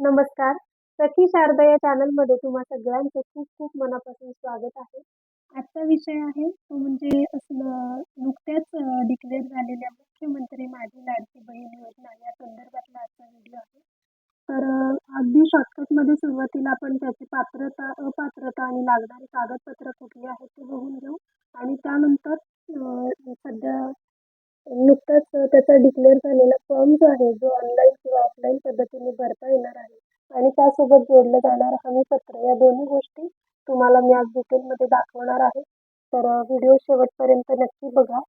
नमस्कार. सखी शारदा या चॅनलमध्ये तुम्हा सगळ्यांचं खूप खूप मनापासून स्वागत आहे. आजचा विषय आहे तो म्हणजे नुकत्याच डिक्लेअर झालेल्या मुख्यमंत्री माझी लाडकी बहीण योजना या संदर्भातला आजचा व्हिडिओ आहे. तर अगदी शॉर्टकटमध्ये सुरुवातीला आपण त्याची पात्रता, अपात्रता आणि लागणारी कागदपत्र कुठली आहेत ते बघून घेऊ आणि त्यानंतर सध्या नुकताच त्याचा डिक्लेअर झालेला फॉर्म जो आहे जो ऑनलाईन किंवा ऑफलाईन पद्धतीने भरता येणार आहे आणि त्यासोबत जोडलं जाणार हमीपत्र या दोन्ही गोष्टी तुम्हाला मी आज डिटेलमध्ये दाखवणार आहे. तर व्हिडिओ शेवटपर्यंत नक्की बघा.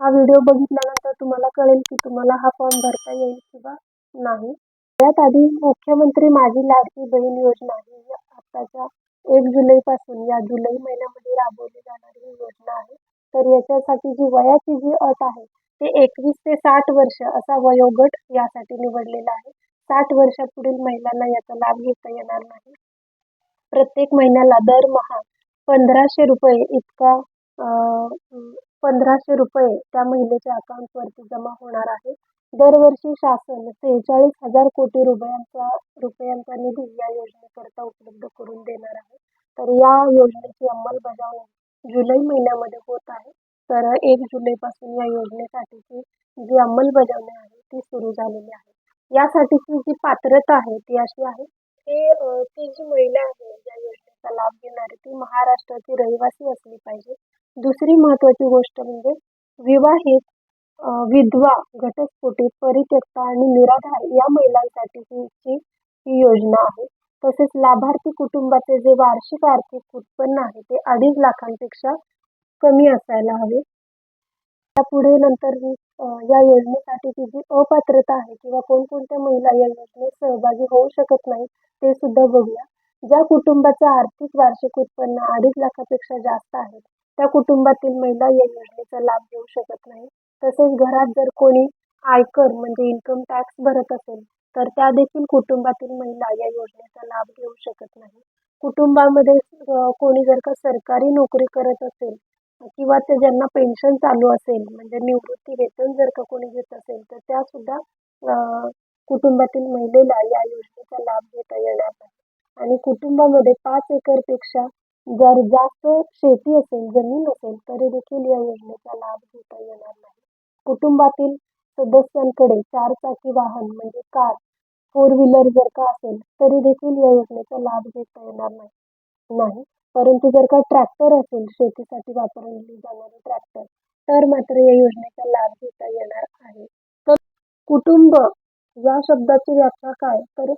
हा व्हिडिओ बघितल्यानंतर तुम्हाला कळेल की तुम्हाला हा फॉर्म भरता येईल किंवा नाही. त्यात आधी मुख्यमंत्री माझी लाडकी बहीण योजना ही आत्ताच्या एक जुलैपासून या जुलै महिन्यामध्ये राबवली जाणारी ही योजना आहे. तर याच्यासाठी जी वयाची जी अट आहे ते एकवीस ते साठ वर्ष असा वयोगट यासाठी निवडलेला आहे. साठ वर्षापुढील महिलांना याचा लाभ घेता येणार नाही. प्रत्येक महिन्याला दरमहा पंधराशे रुपये इतका पंधराशे रुपये त्या महिलेच्या अकाउंटवरती जमा होणार आहे. दरवर्षी शासन त्रेचाळीस हजार कोटी रुपयांचा रुपयांचा निधी या योजनेकरता उपलब्ध करून देणार आहे. तर या योजनेची अंमलबजावणी जुलै महिन्यामध्ये होत आहे. तर एक जुलैपासून या योजनेसाठीची जी अंमलबजावणी आहे ती सुरू झालेली आहे. यासाठीची जी पात्रता आहे ती अशी आहे. की ती जी महिला आहे या योजनेचा लाभ घेणारी ती महाराष्ट्राची रहिवासी असली पाहिजे. दुसरी महत्त्वाची गोष्ट म्हणजे विवाहित विधवा घटस्फोटी परित्यक्ता आणि निराधार या महिलांसाठीची ही योजना आहे तसेच लाभार्थी कुटुंबाचे जे वार्षिक आर्थिक उत्पन्न आहे ते अडीच लाखांपेक्षा कमी असायला हवे. त्यापुढे नंतर या योजनेसाठीची जी अपात्रता आहे किंवा कोणकोणत्या महिला या योजनेत सहभागी होऊ शकत नाही ते सुद्धा बघूया. ज्या कुटुंबाचं आर्थिक वार्षिक उत्पन्न अडीच लाखापेक्षा जास्त आहे त्या कुटुंबातील महिला या योजनेचा लाभ घेऊ शकत नाही. तसेच घरात जर कोणी आयकर म्हणजे इन्कम टॅक्स भरत असेल तर त्या देखील कुटुंबातील महिला या योजनेचा लाभ घेऊ शकत नाही. कुटुंबामध्ये कोणी जर का सरकारी नोकरी करत असेल किंवा ते ज्यांना पेन्शन चालू असेल म्हणजे निवृत्ती वेतन जर का कोणी घेत असेल तर त्या सुद्धा कुटुंबातील महिलेला या योजनेचा लाभ घेता येणार नाही. आणि कुटुंबामध्ये पाच एकरपेक्षा जर जास्त शेती असेल जमीन असेल तरी देखील या योजनेचा लाभ घेता येणार नाही. कुटुंबातील सदस्यांकडे चार चाकी वाहन म्हणजे कार फोर व्हीलर जर का असेल तरी देखील या योजनेचा लाभ घेता येणार नाही. नाही परंतु जर का ट्रॅक्टर असेल शेतीसाठी वापरली जाणारी ट्रॅक्टर तर मात्र या योजनेचा लाभ घेता येणार आहे. तर कुटुंब या शब्दाची व्याख्या काय? तर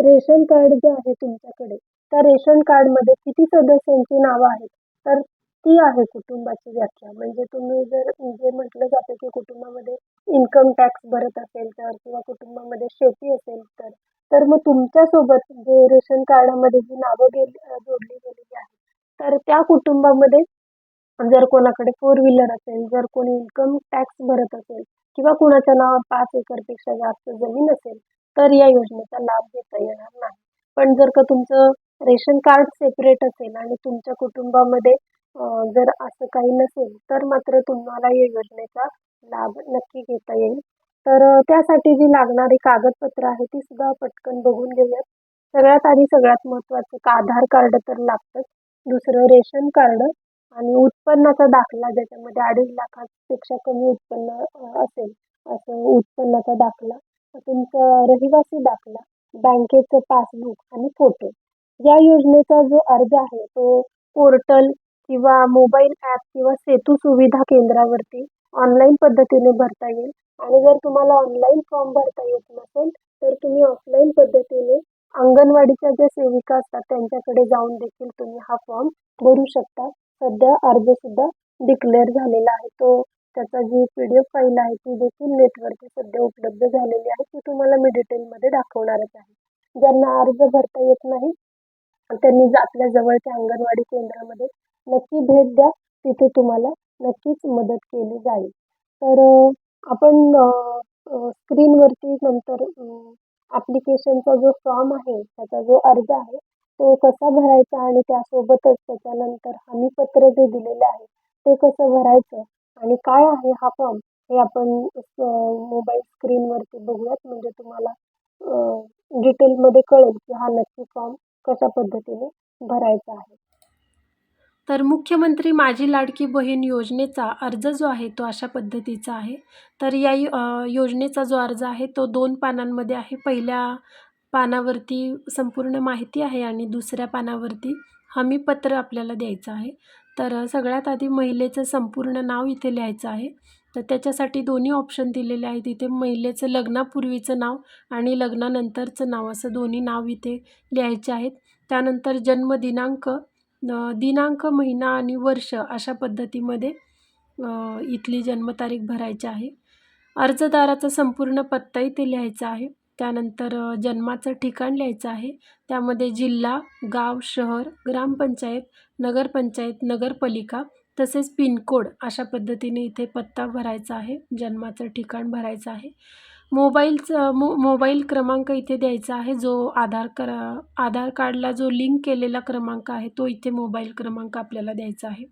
रेशन कार्ड जे आहे तुमच्याकडे त्या रेशन कार्डमध्ये किती सदस्यांची नावं आहेत? तर ती आहे कुटुंबाची व्याख्या. म्हणजे तुम्ही जर जे म्हटलं जातं की कुटुंबामध्ये इन्कम टॅक्स भरत असेल तर किंवा कुटुंबामध्ये शेती असेल तर तर मग तुमच्यासोबत जे रेशन कार्डामध्ये जी नावं गेली जोडली गेलेली आहेत तर त्या कुटुंबामध्ये जर कोणाकडे फोर व्हीलर असेल जर कोणी इन्कम टॅक्स भरत असेल किंवा कुणाच्या नावात पाच एकरपेक्षा जास्त जमीन असेल तर या योजनेचा लाभ घेता येणार नाही. पण जर का तुमचं रेशन कार्ड सेपरेट असेल आणि तुमच्या कुटुंबामध्ये जर असं काही नसेल तर मात्र तुम्हाला या योजनेचा लाभ नक्की घेता येईल. तर त्यासाठी जी लागणारी कागदपत्र आहे ती सुद्धा पटकन बघून घेऊयात. सगळ्यात आधी सगळ्यात महत्त्वाचं आधार कार्ड तर लागतंच. दुसरं रेशन कार्ड आणि उत्पन्नाचा दाखला ज्याच्यामध्ये अडीच लाखापेक्षा कमी उत्पन्न असेल असं उत्पन्नाचा दाखला. तुमचा रहिवासी दाखला बँकेचं पासबुक आणि फोटो. या योजनेचा जो अर्ज आहे तो पोर्टल किंवा मोबाईल ॲप किंवा सेतू सुविधा केंद्रावरती ऑनलाईन पद्धतीने भरता येईल. आणि जर तुम्हाला ऑनलाईन फॉर्म भरता येत नसेल तर तुम्ही ऑफलाईन पद्धतीने अंगणवाडीच्या ज्या सेविका असतात त्यांच्याकडे जाऊन देखील तुम्ही हा फॉर्म भरू शकता. सध्या अर्जसुद्धा डिक्लेअर झालेला आहे. तो त्याचा जी पी डी एफ फाईल आहे ती देखील नेटवरती सध्या उपलब्ध झालेली आहे. ती तुम्हाला मी डिटेलमध्ये दाखवणारच आहे. ज्यांना अर्ज भरता येत नाही त्यांनी आपल्या जवळच्या अंगणवाडी केंद्रामध्ये नक्की भेट द्या. तिथे तुम्हाला नक्कीच मदत केली जाईल. तर आपण स्क्रीनवरती नंतर ॲप्लिकेशनचा जो फॉर्म आहे त्याचा जो अर्ज आहे तो कसा भरायचा आणि त्यासोबतच त्याच्यानंतर हमीपत्र जे दिलेलं आहे ते कसं भरायचं आणि काय आहे हा फॉर्म हे आपण मोबाईल स्क्रीनवरती बघूयात. म्हणजे तुम्हाला डिटेलमध्ये कळेल की हा नक्की फॉर्म कशा पद्धतीने भरायचा आहे. तर मुख्यमंत्री माझी लाडकी बहीण योजनेचा अर्ज जो आहे तो अशा पद्धतीचा आहे. तर या योजनेचा जो अर्ज आहे तो दोन पानांमध्ये आहे. पहिल्या पानावरती संपूर्ण माहिती आहे आणि दुसऱ्या पानावरती हमीपत्र आपल्याला द्यायचं आहे. तर सगळ्यात आधी महिलेचं संपूर्ण नाव इथे लिहायचं आहे. तर त्याच्यासाठी दोन्ही ऑप्शन दिलेले आहेत. इथे महिलेचं लग्नापूर्वीचं नाव आणि लग्नानंतरचं नाव असं दोन्ही नाव इथे लिहायचे आहेत. त्यानंतर जन्मदिनांक दिनांक महिना आणि वर्ष अशा पद्धतीमध्ये इथली जन्मतारीख भरायची आहे. अर्जदाराचा संपूर्ण पत्ता इथे लिहायचा आहे. त्यानंतर जन्माचं ठिकाण लिहायचं आहे. त्यामध्ये जिल्हा गाव शहर ग्रामपंचायत नगरपंचायत नगरपालिका तसेच पिनकोड अशा पद्धतीने इथे पत्ता भरायचा आहे. जन्माचं ठिकाण भरायचं आहे. मोबाईलचं मो मोबाईल क्रमांक इथे द्यायचा आहे जो आधार कर आधार कार्डला जो लिंक केलेला क्रमांक आहे तो इथे मोबाईल क्रमांक आपल्याला द्यायचा आहे.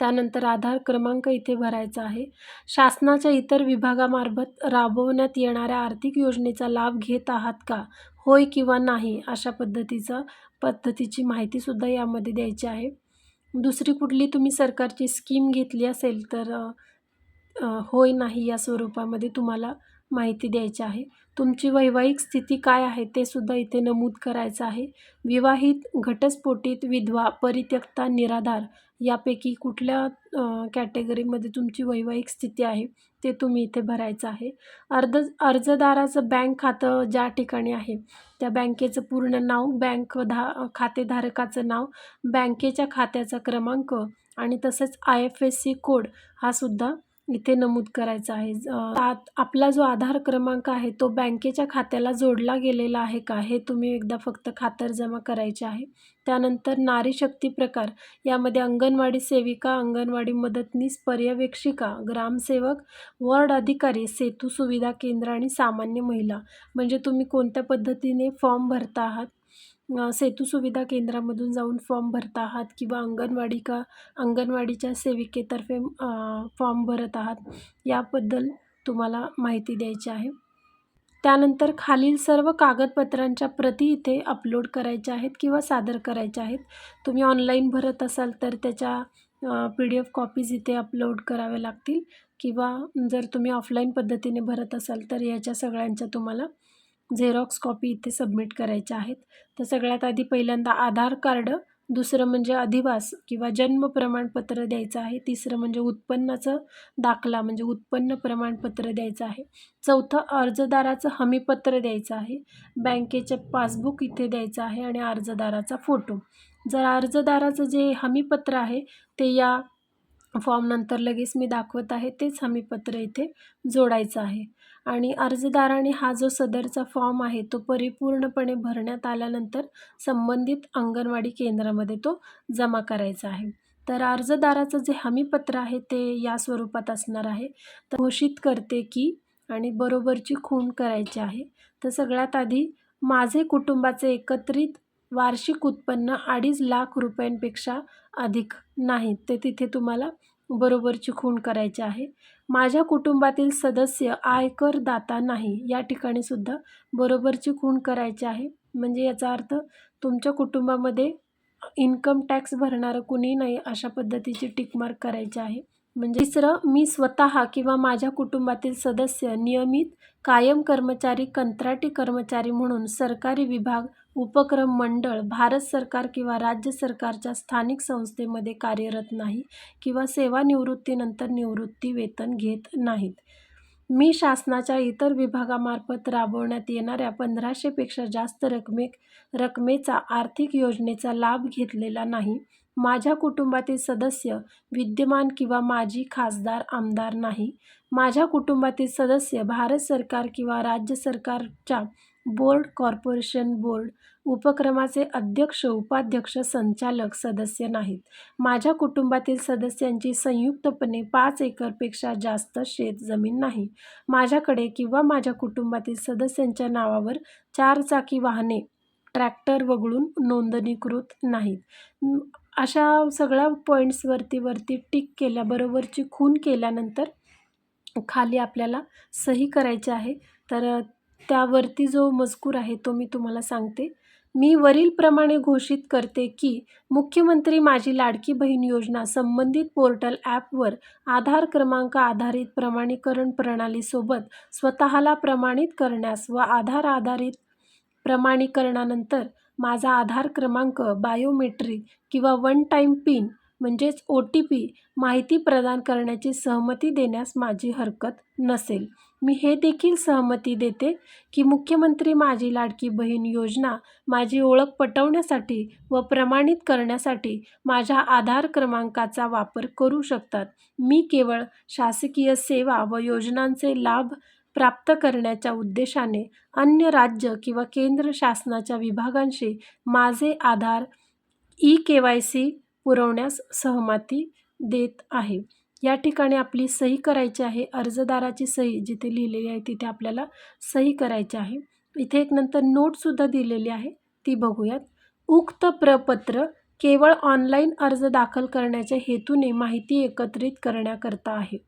त्यानंतर आधार क्रमांक इथे भरायचा आहे. शासनाच्या इतर विभागामार्फत राबवण्यात येणाऱ्या आर्थिक योजनेचा लाभ घेत आहात का? होय किंवा नाही? अशा पद्धतीचा पद्धतीची माहितीसुद्धा यामध्ये द्यायची आहे. दुसरी कुठली तुम्ही सरकारची स्कीम घेतली असेल तर होय नाही या स्वरूपामध्ये तुम्हाला माहिती द्यायची आहे. तुमची वैवाहिक स्थिती काय आहे ते सुद्धा इथे नमूद करायचं आहे. विवाहित घटस्फोटित विधवा परित्यक्ता निराधार यापैकी कुठल्या कॅटेगरीमध्ये तुमची वैवाहिक स्थिती आहे ते तुम्ही इथे भरायचं आहे. अर्ज अर्जदाराचं बँक खातं ज्या ठिकाणी आहे त्या बँकेचं पूर्ण नाव बँक धा खातेधारकाचं नाव बँकेच्या खात्याचा क्रमांक आणि तसेच I F S C code हा सुद्धा इथे नमूद करायचा आहे. ज- आत- आपला जो आधार क्रमांक आहे तो बँकेच्या खात्याला जोडला गेलेला आहे का? हे तुम्ही एकदा फक्त खातरजमा करायचे आहे. त्यानंतर नारी शक्ती प्रकार. यामध्ये अंगणवाडी सेविका अंगणवाडी मदतनीस पर्यवेक्षिका ग्रामसेवक वॉर्ड अधिकारी सेतू सुविधा केंद्र आणि सामान्य महिला. म्हणजे तुम्ही कोणत्या पद्धतीने फॉर्म भरता आहात? सेतू सुविधा केंद्रामधून जाऊन फॉर्म भरत आहात किंवा अंगणवाडी का अंगणवाडीच्या सेविकेतर्फे फॉर्म भरत आहात याबद्दल तुम्हाला माहिती द्यायची आहे. त्यानंतर खालील सर्व कागदपत्रांच्या प्रती इथे अपलोड करायच्या आहेत किंवा सादर करायच्या आहेत. तुम्ही ऑनलाईन भरत असाल तर त्याच्या पी डी एफ कॉपीज इथे अपलोड कराव्या लागतील. किंवा जर तुम्ही ऑफलाईन पद्धतीने भरत असाल तर याच्या सगळ्यांच्या तुम्हाला झेरॉक्स कॉपी इथे सबमिट करायच्या आहेत. तर सगळ्यात आधी पहिल्यांदा आधार कार्ड दुसरं म्हणजे अधिवास किंवा जन्म प्रमाणपत्र द्यायचं आहे. तिसरं म्हणजे उत्पन्नाचं दाखला म्हणजे उत्पन्न प्रमाणपत्र द्यायचं आहे. चौथं अर्जदाराचं हमीपत्र द्यायचं आहे. बँकेचे पासबुक इथे द्यायचं आहे आणि अर्जदाराचा फोटो. जर अर्जदाराचं जे हमीपत्र आहे ते या फॉर्म नंतर लगेच मी दाखवत आहे तेच हमीपत्र इथे जोडायचं आहे. आणि अर्जदाराने हा जो सदरचा फॉर्म आहे तो परिपूर्णपणे भरण्यात आल्यानंतर संबंधित अंगणवाडी केंद्रामध्ये तो जमा करायचा आहे. तर अर्जदाराचं जे हमीपत्र आहे ते या स्वरूपात असणार आहे. तर घोषित करते की आणि बरोबरची खूण करायची आहे. तर सगळ्यात आधी माझे कुटुंबाचे एकत्रित वार्षिक उत्पन्न अडीच लाख रुपयांपेक्षा अधिक नाही. ते तिथे तुम्हाला बरोबरची खूण करायची आहे. माझ्या कुटुंबातील सदस्य आयकरदाता नाही या ठिकाणी सुद्धा बरोबरची खूण करायची आहे. म्हणजे याचा अर्थ तुमच्या कुटुंबामध्ये इन्कम टॅक्स भरणारं कुणी नाही अशा पद्धतीची टिकमार्क करायची आहे. म्हणजे तिसरं मी स्वतः किंवा माझ्या कुटुंबातील सदस्य नियमित कायम कर्मचारी कंत्राटी कर्मचारी म्हणून सरकारी विभाग उपक्रम मंडळ भारत सरकार किंवा राज्य सरकारच्या स्थानिक संस्थेमध्ये कार्यरत नाही किंवा सेवानिवृत्तीनंतर निवृत्ती वेतन घेत नाहीत. मी शासनाच्या इतर विभागामार्फत राबवण्यात येणाऱ्या पंधराशेपेक्षा जास्त रकमे रकमेचा आर्थिक योजनेचा लाभ घेतलेला नाही. माझ्या कुटुंबातील सदस्य विद्यमान किंवा माजी खासदार आमदार नाही. माझ्या कुटुंबातील सदस्य भारत सरकार किंवा राज्य सरकारच्या बोर्ड कॉर्पोरेशन बोर्ड उपक्रमाचे अध्यक्ष उपाध्यक्ष संचालक सदस्य नाहीत. माझ्या कुटुंबातील सदस्यांची संयुक्तपणे पाच एकरपेक्षा जास्त शेत जमीन नाही. माझ्याकडे किंवा माझ्या कुटुंबातील सदस्यांच्या नावावर चारचाकी वाहने ट्रॅक्टर वगळून नोंदणीकृत नाहीत. अशा सगळ्या पॉईंट्सवरती वरती टिक केल्याबरोबरची खून केल्यानंतर खाली आपल्याला सही करायची आहे. तर त्यावरती जो मजकूर आहे तो मी तुम्हाला सांगते. मी वरीलप्रमाणे घोषित करते की मुख्यमंत्री माझी लाडकी बहीण योजना संबंधित पोर्टल ॲपवर आधार क्रमांक आधारित प्रमाणीकरण प्रणालीसोबत स्वतःला प्रमाणित करण्यास व आधार आधारित प्रमाणीकरणानंतर माझा आधार क्रमांक बायोमेट्रिक किंवा वन टाईम पिन म्हणजेच ओ टी पी माहिती प्रदान करण्याची सहमती देण्यास माझी हरकत नसेल. मी हे देखील सहमती देते की मुख्यमंत्री माझी लाडकी बहीण योजना माझी ओळख पटवण्यासाठी व प्रमाणित करण्यासाठी माझ्या आधार क्रमांकाचा वापर करू शकतात. मी केवळ शासकीय सेवा व योजनांचे लाभ प्राप्त करण्याच्या उद्देशाने अन्य राज्य किंवा केंद्र शासनाच्या विभागांशी माझे Aadhaar E K Y C पुरवण्यास सहमती देत आहे. या ठिकाणी आपली सही करायची आहे. अर्जदाराची सही जिथे लिहिलेली आहे तिथे आपल्याला सही करायची आहे. इथे एक नंतर नोटसुद्धा दिलेली आहे. ती बघूयात. उक्त प्रपत्र केवळ ऑनलाईन अर्ज दाखल करण्याच्या हेतूने माहिती एकत्रित करण्याकरता आहे.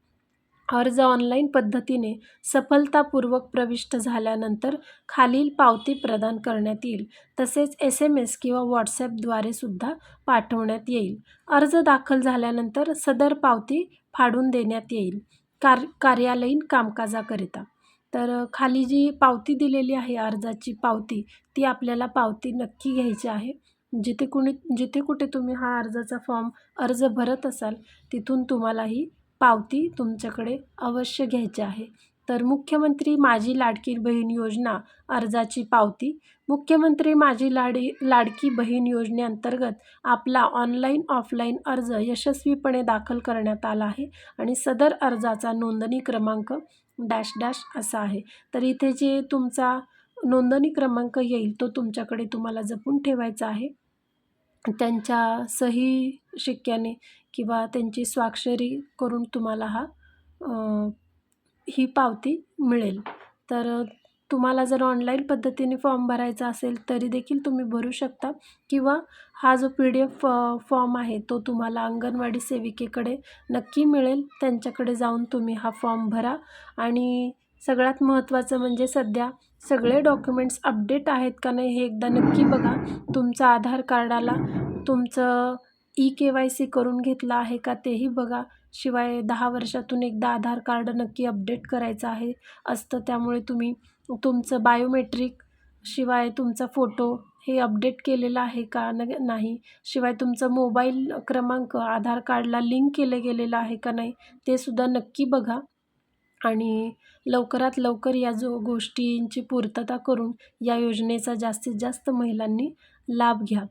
अर्ज ऑनलाईन पद्धतीने सफलतापूर्वक प्रविष्ट झाल्यानंतर खालील पावती प्रदान करण्यात येईल. तसेच एस एम एस किंवा व्हॉट्सॲपद्वारे सुद्धा पाठवण्यात येईल. अर्ज दाखल झाल्यानंतर सदर पावती फाडून देण्यात येईल. कार कार्यालयीन कामकाजाकरिता. तर खाली जी पावती दिलेली आहे अर्जाची पावती ती आपल्याला पावती नक्की घ्यायची आहे. जिथे कुणी जिथे कुठे तुम्ही हा अर्जाचा फॉर्म अर्ज भरत असाल तिथून तुम्हाला ही पावती तुमच्याकडे अवश्य घ्यायची आहे. तर मुख्यमंत्री माझी लाडकी बहीण योजना अर्जाची पावती. मुख्यमंत्री माझी लाडी लाडकी बहीण योजनेअंतर्गत आपला ऑनलाईन ऑफलाईन अर्ज यशस्वीपणे दाखल करण्यात आला आहे आणि सदर अर्जाचा नोंदणी क्रमांक डॅश डॅश असा आहे. तर इथे जे तुमचा नोंदणी क्रमांक येईल तो तुमच्याकडे तुम्हाला जपून ठेवायचा आहे. त्यांच्या सही शिक्क्याने किंवा त्यांची स्वाक्षरी करून तुम्हाला हा ही पावती मिळेल. तर तुम्हाला जर ऑनलाईन पद्धतीने फॉर्म भरायचा असेल तरी देखील तुम्ही भरू शकता. किंवा हा जो पी डी एफ फॉर्म आहे तो तुम्हाला अंगणवाडी सेविकेकडे नक्की मिळेल. त्यांच्याकडे जाऊन तुम्ही हा फॉर्म भरा. आणि सगळ्यात महत्त्वाचं म्हणजे सध्या सगळे डॉक्युमेंट्स अपडेट आहेत का नाही हे एकदा नक्की बघा. तुमचं आधार कार्डाला तुमचं ई के वाय सी करून घेतलं आहे का तेही बघा. शिवाय दहा वर्षातून एकदा आधार कार्ड नक्की अपडेट करायचं आहे असतं त्यामुळे तुम्ही तुमचं बायोमेट्रिक शिवाय तुमचा फोटो हे अपडेट केलेलं आहे का न नाही. शिवाय तुमचं मोबाईल क्रमांक आधार कार्डला लिंक केलं गेलेलं आहे का नाही ते सुद्धा नक्की बघा. आणि लवकरात लवकर या जो गोष्टींची पूर्तता करून या योजनेचा जास्तीत जास्त महिलांनी लाभ घ्या.